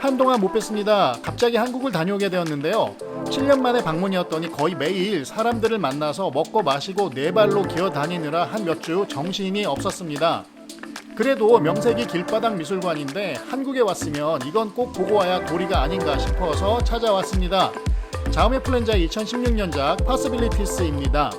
한동안 못 뵀습니다. 갑자기 한국을 다녀오게 되었는데요. 7년 만에 방문이었더니 거의 매일 사람들을 만나서 먹고 마시고 네 발로 기어 다니느라 한 몇 주 정신이 없었습니다. 그래도 명색이 길바닥 미술관인데 한국에 왔으면 이건 꼭 보고 와야 도리가 아닌가 싶어서 찾아왔습니다. 자음의 플랜자의 2016년작 파스빌리티스입니다.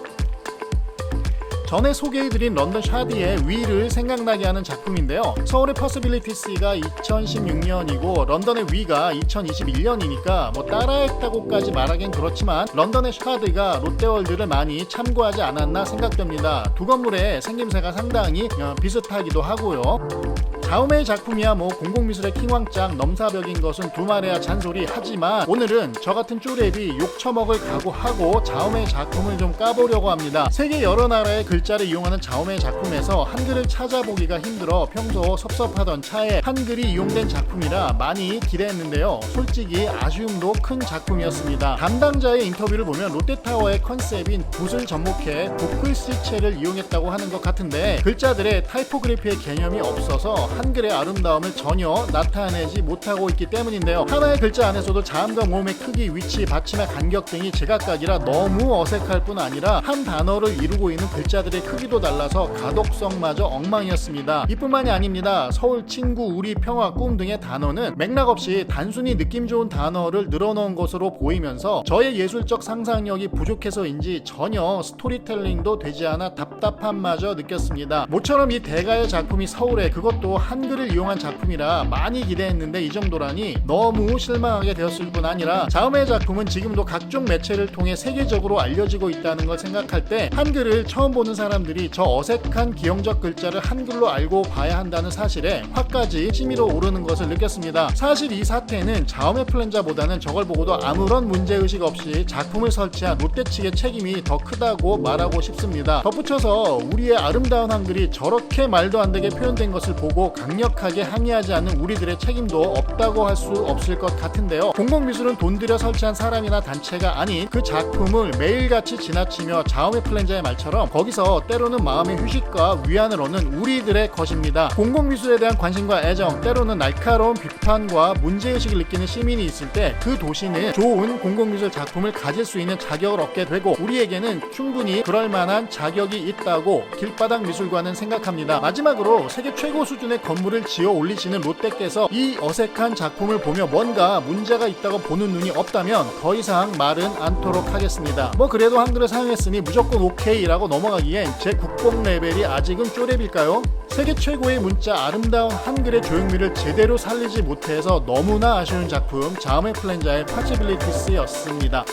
전에 소개해드린 런던 샤디의 위를 생각나게 하는 작품인데요. 서울의 퍼스빌리티스가 2016년이고 런던의 위가 2021년이니까 뭐 따라했다고까지 말하긴 그렇지만 런던의 샤드가 롯데월드를 많이 참고하지 않았나 생각됩니다. 두 건물의 생김새가 상당히 어, 비슷하기도 하고요. 다음의 작품이야 뭐 공공미술의 킹왕짱 넘사벽인 것은 두말해야 잔소리 하지만 오늘은 저 같은 쪼랩이 욕 처먹을 각오하고 자음의 작품을 좀 까보려고 합니다. 세계 여러 나라의 글자를 이용하는 자음의 작품에서 한글을 찾아보기가 힘들어 평소 섭섭하던 차에 한글이 이용된 작품이라 많이 기대했는데요. 솔직히 아쉬움도 큰 작품이었습니다. 담당자의 인터뷰를 보면 롯데타워의 컨셉인 붓을 접목해 붓글씨체를 이용했다고 하는 것 같은데 글자들의 타이포그래피의 개념이 없어서 한글의 아름다움을 전혀 나타내지 못하고 있기 때문인데요. 하나의 글자 안에서도 자음과 모음의 크기, 위치, 받침의 간격 등이 제각각이라 너무 어색할 뿐 아니라 한 단어를 이루고 있는 글자들의 크기도 달라서 가독성마저 엉망이었습니다. 이뿐만이 아닙니다. 서울, 친구, 우리, 평화, 꿈 등의 단어는 맥락 없이 단순히 느낌 좋은 단어를 늘어놓은 것으로 보이면서 저의 예술적 상상력이 부족해서인지 전혀 스토리텔링도 되지 않아 답답함마저 느꼈습니다. 모처럼 이 대가의 작품이 서울에 그것도 한글을 이용한 작품이라 많이 기대했는데 이 정도라니 너무 실망하게 되었을 뿐 아니라 자음의 작품은 지금도 각종 매체를 통해 세계적으로 알려지고 있다는 걸 생각할 때 한글을 처음 보는 사람들이 저 어색한 기형적 글자를 한글로 알고 봐야 한다는 사실에 화까지 치밀어 오르는 것을 느꼈습니다. 사실 이 사태는 자음의 플랜자보다는 저걸 보고도 아무런 문제의식 없이 작품을 설치한 롯데 측의 책임이 더 크다고 말하고 싶습니다. 덧붙여서 우리의 아름다운 한글이 저렇게 말도 안 되게 표현된 것을 보고 강력하게 항의하지 않는 우리들의 책임도 없다고 할 수 없을 것 같은데요. 공공미술은 돈 들여 설치한 사람이나 단체가 아닌 그 작품을 매일같이 지나치며 자음의 플랜자의 말처럼 거기서 때로는 마음의 휴식과 위안을 얻는 우리들의 것입니다. 공공미술에 대한 관심과 애정, 때로는 날카로운 비판과 문제의식을 느끼는 시민이 있을 때 그 도시는 좋은 공공미술 작품을 가질 수 있는 자격을 얻게 되고 우리에게는 충분히 그럴 만한 자격이 있다고 길바닥 미술관은 생각합니다. 마지막으로 세계 최고 수준의 건물을 지어 올리시는 롯데께서 이 어색한 작품을 보며 뭔가 문제가 있다고 보는 눈이 없다면 더 이상 말은 않도록 하겠습니다. 뭐 그래도 한글을 사용했으니 무조건 오케이라고 넘어가기엔 제 국뽕 레벨이 아직은 쪼렙일까요? 세계 최고의 문자 아름다운 한글의 조형미를 제대로 살리지 못해서 너무나 아쉬운 작품 자음의 플랜자의 파지빌리티스였습니다.